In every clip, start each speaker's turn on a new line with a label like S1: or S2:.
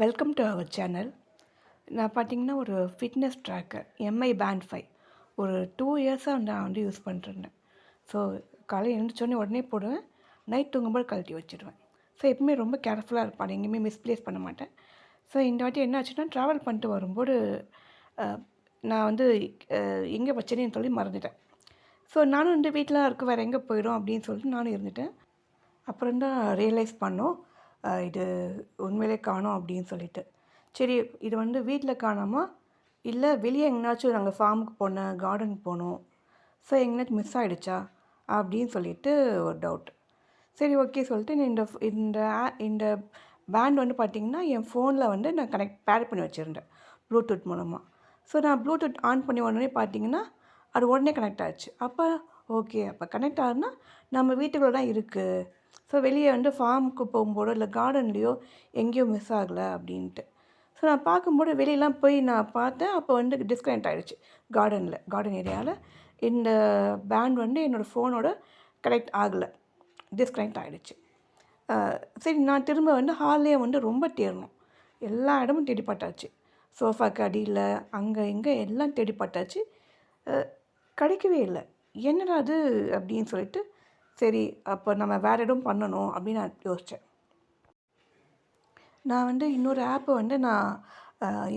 S1: Welcome to our channel நான் பார்த்தீங்கன்னா ஒரு fitness tracker Mi band five ஒரு டூ இயர்ஸாக நான் வந்து யூஸ் பண்ணிட்டுருந்தேன். ஸோ காலையில் எழுந்திரிச்சோடனே உடனே போடுவேன். நைட் தூங்கும்போது கழட்டி வச்சுடுவேன் ஸோ எப்பவுமே ரொம்ப கேர்ஃபுல்லாக இருப்பான். எங்கேயுமே மிஸ்பிளேஸ் பண்ண மாட்டேன். ஸோ இந்த வாட்டி என்ன ஆச்சுன்னா ட்ராவல் பண்ணிட்டு வரும்போது நான் வந்து எங்கே வச்சேன்னு சொல்லி மறந்துட்டேன். ஸோ நானும் வந்து வீட்டில் இருக்க வேறு எங்கே போயிடும் அப்படின்னு சொல்லிட்டு நானும் இருந்துட்டேன். அப்புறம் தான் ரியலைஸ் பண்ணோம். இது உண்மையிலே காணோம் அப்படின்னு சொல்லிட்டு. சரி இது வந்து வீட்டில் காணாமா? இல்லை வெளியே எங்கேனாச்சும் நாங்கள் ஃபார்முக்கு போனோம் கார்டனுக்கு போனோம். ஸோ எங்கேனாச்சும் மிஸ் ஆகிடுச்சா அப்படின்னு சொல்லிட்டு ஒரு டவுட் சரி ஓகே சொல்லிட்டு இந்த இந்த ஆ- இந்த பேண்ட் வந்து பார்த்திங்கன்னா என் ஃபோனில் வந்து நான் கனெக்ட் பேர் பண்ணி வச்சுருந்தேன். ப்ளூடூத் மூலமாக ஸோ நான் ப்ளூடூத் ஆன் பண்ணி உடனே பார்த்தீங்கன்னா அது உடனே கனெக்ட் ஆச்சு அப்போ ஓகே அப்போ கனெக்ட் ஆகுதுன்னா நம்ம வீட்டுக்குள்ளே தான் இருக்குது ஸோ வெளியே வந்து ஃபார்முக்கு போகும்போதோ இல்லை கார்டன்லேயோ எங்கேயோ மிஸ் ஆகலை அப்படின்ட்டு. ஸோ நான் பார்க்கும்போது வெளியெலாம் போய் நான் பார்த்தேன் அப்போ வந்து டிஸ்கனெக்ட் ஆகிடுச்சு கார்டனில் கார்டன் ஏரியாவில் இந்த பேண்ட் வந்து என்னோடய ஃபோனோட கனெக்ட் ஆகலை. டிஸ்கனெக்ட் ஆகிடுச்சு சரி நான் திரும்ப வந்து ஹால்லேயே வந்து ரொம்ப தேடணும். எல்லா இடமும் தேடி சோஃபாக்கு அடியில் அங்கே இங்கே எல்லாம் தேடி கிடைக்கவே இல்லை. என்னடா அது அப்படின்னு சொல்லிட்டு சரி அப்போ நம்ம வேறு எதுவும் பண்ணணும் அப்படின்னு நான் யோசித்தேன் நான் வந்து இன்னொரு ஆப்பை வந்து நான்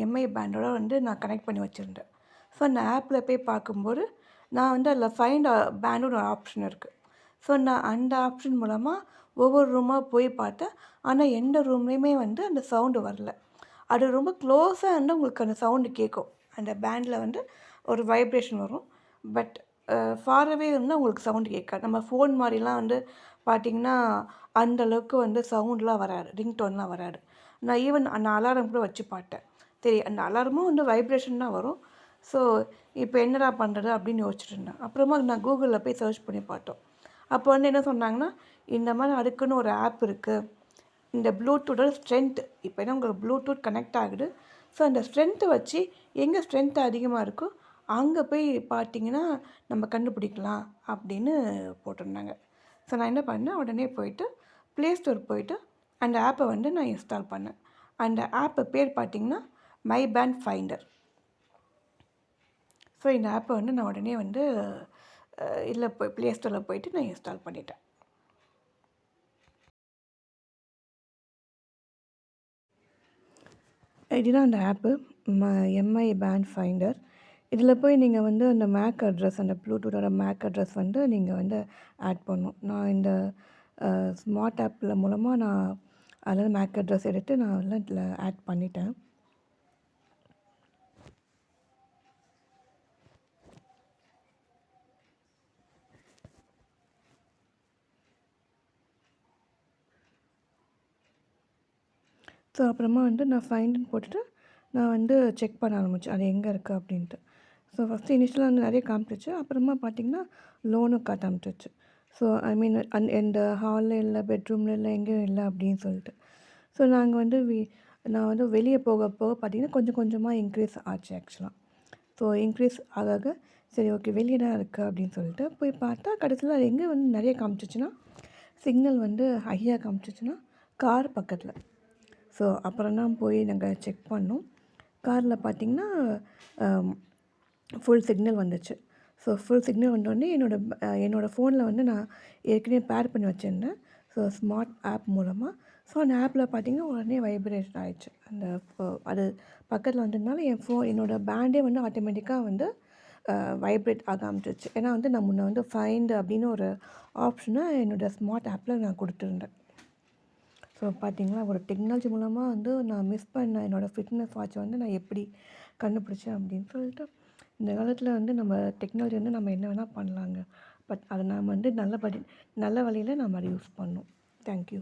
S1: எம்ஐ பேண்டோட வந்து நான் கனெக்ட் பண்ணி வச்சுருந்தேன். ஸோ அந்த ஆப்பில் போய் பார்க்கும்போது நான் வந்து அதில் ஃபைண்ட் பேண்டோட ஒரு ஆப்ஷன் இருக்குது ஸோ நான் அந்த ஆப்ஷன் மூலமாக ஒவ்வொரு ரூமாக போய் பார்த்தேன். ஆனால் எந்த ரூம்லேயுமே வந்து அந்த சவுண்டு வரல. அது ரொம்ப க்ளோஸாக இருந்தால் உங்களுக்கு அந்த சவுண்டு கேட்கும் அந்த பேண்டில் வந்து ஒரு வைப்ரேஷன் வரும். பட் ஃபாரவே இருந்தால் உங்களுக்கு சவுண்டு கேட்காது. நம்ம ஃபோன் மாதிரிலாம் வந்து பார்த்திங்கன்னா அந்தளவுக்கு வந்து சவுண்ட்லாம் வராது ரிங்டோன்லாம் வராது. நான் ஈவன் அந்த அலாரம் கூட வச்சு பார்த்தேன் சரி அந்த அலாரமும் வந்து வைப்ரேஷன் தான் வரும். ஸோ இப்போ என்னடா பண்ணுறது அப்படின்னு யோசிச்சுட்டு இருந்தேன். அப்புறமா நான் கூகுளில் போய் சர்ச் பண்ணி பார்த்தோம். அப்போ வந்து என்ன சொன்னாங்கன்னா இந்த மாதிரி அதுக்குன்னு ஒரு ஆப் இருக்குது இந்த ப்ளூடூத்தோட ஸ்ட்ரென்த் இப்போ என்ன உங்களுக்கு ப்ளூடூத் கனெக்ட் ஆகுது. ஸோ அந்த ஸ்ட்ரென்த்தை வச்சு எங்கே ஸ்ட்ரென்த் அதிகமாக இருக்கோ அங்கே போய் பார்த்தீங்கன்னா நம்ம கண்டுபிடிக்கலாம் அப்படின்னு போட்டிருந்தாங்க. ஸோ நான் என்ன பண்ணேன்? உடனே போயிட்டு ப்ளே ஸ்டோர் போயிட்டு அந்த ஆப்பை வந்து நான் இன்ஸ்டால் பண்ணேன். அந்த ஆப்பை பேர் பார்த்தீங்கன்னா மை பேண்ட் ஃபைண்டர் ஸோ இந்த ஆப்பை வந்து நான் உடனே வந்து இல்லை போய் ப்ளே ஸ்டோரில் போயிட்டு நான் இன்ஸ்டால் பண்ணிட்டேன். இதுதான் அந்த ஆப்பு ம எம்ஐ பேண்ட் ஃபைண்டர் இதில் போய் நீங்கள் வந்து அந்த மேக் அட்ரஸ் அந்த ப்ளூடூத்தோட மேக் அட்ரஸ் வந்து நீங்கள் வந்து ஆட் பண்ணணும். நான் இந்த ஸ்மார்ட் ஆப்பில் மூலமாக நான் அதில் மேக் அட்ரஸ் எடுத்து நான் எல்லாம் இதில் ஆட் பண்ணிட்டேன். ஸோ அப்புறமா வந்து நான் ஃபைண்டுன்னு போட்டுட்டு நான் வந்து செக் பண்ண ஆரம்பித்தேன் அது எங்கே இருக்குது அப்படின்ட்டு. ஸோ ஃபஸ்ட்டு இனிஷியலாக வந்து நிறைய காமிச்சிச்சு அப்புறமா பார்த்தீங்கன்னா லோனும் காட்ட ஆரம்பிச்சிச்சு ஸோ ஐ மீன் அந் எந்த ஹாலில் uh, இல்லை பெட்ரூமில் இல்லை எங்கேயும் இல்லை அப்படின்னு சொல்லிட்டு. ஸோ நாங்கள் வந்து வி நான் வந்து வெளியே போக போக பார்த்தீங்கன்னா கொஞ்சம் கொஞ்சமாக இன்க்ரீஸ் ஆச்சு ஆக்சுவலாக ஸோ இன்க்ரீஸ் ஆக ஆக சரி ஓகே வெளியே தான் இருக்குது அப்படின்னு சொல்லிட்டு போய் பார்த்தா கடைசியில் அது எங்கே வந்து நிறைய காமிச்சிச்சுன்னா சிக்னல் வந்து ஹையாக காமிச்சிச்சுன்னா கார் பக்கத்தில். ஸோ அப்புறம் தான் போய் நாங்கள் செக் பண்ணோம். காரில் பார்த்தீங்கன்னா um, ஃபுல் சிக்னல் வந்துச்சு. ஸோ ஃபுல் சிக்னல் வந்தோடனே என்னோடய என்னோடய ஃபோனில் வந்து நான் ஏற்கனவே பேர் பண்ணி வச்சுருந்தேன். ஸோ ஸ்மார்ட் ஆப் மூலமாக ஸோ அந்த ஆப்பில் பார்த்தீங்கன்னா உடனே வைப்ரேஷன் ஆகிடுச்சு அந்த ஃபோ- அது பக்கத்தில் வந்ததுனால என் ஃபோன் என்னோடய பேண்டே வந்து ஆட்டோமேட்டிக்காக வந்து வைப்ரேட் ஆக ஆரம்பிச்சிச்சு ஏன்னா வந்து நான் முன்ன வந்து ஃபைண்ட் அப்படின்னு ஒரு ஆப்ஷனை என்னோடய ஸ்மார்ட் ஆப்பில் நான் கொடுத்துருந்தேன். ஸோ பார்த்தீங்களா ஒரு டெக்னாலஜி மூலமாக வந்து நான் மிஸ் பண்ண என்னோடய ஃபிட்னஸ் வாட்ச் வந்து நான் எப்படி கண்டுபிடிச்சேன் அப்படின்னு சொல்லிட்டு இந்த காலத்தில் வந்து நம்ம டெக்னாலஜி வந்து நம்ம என்ன வேணால் பண்ணலாங்க. பட் அதை நாம் வந்து நல்லபடி நல்ல வழியில் நம்ம அதை யூஸ் பண்ணணும். தேங்க்யூ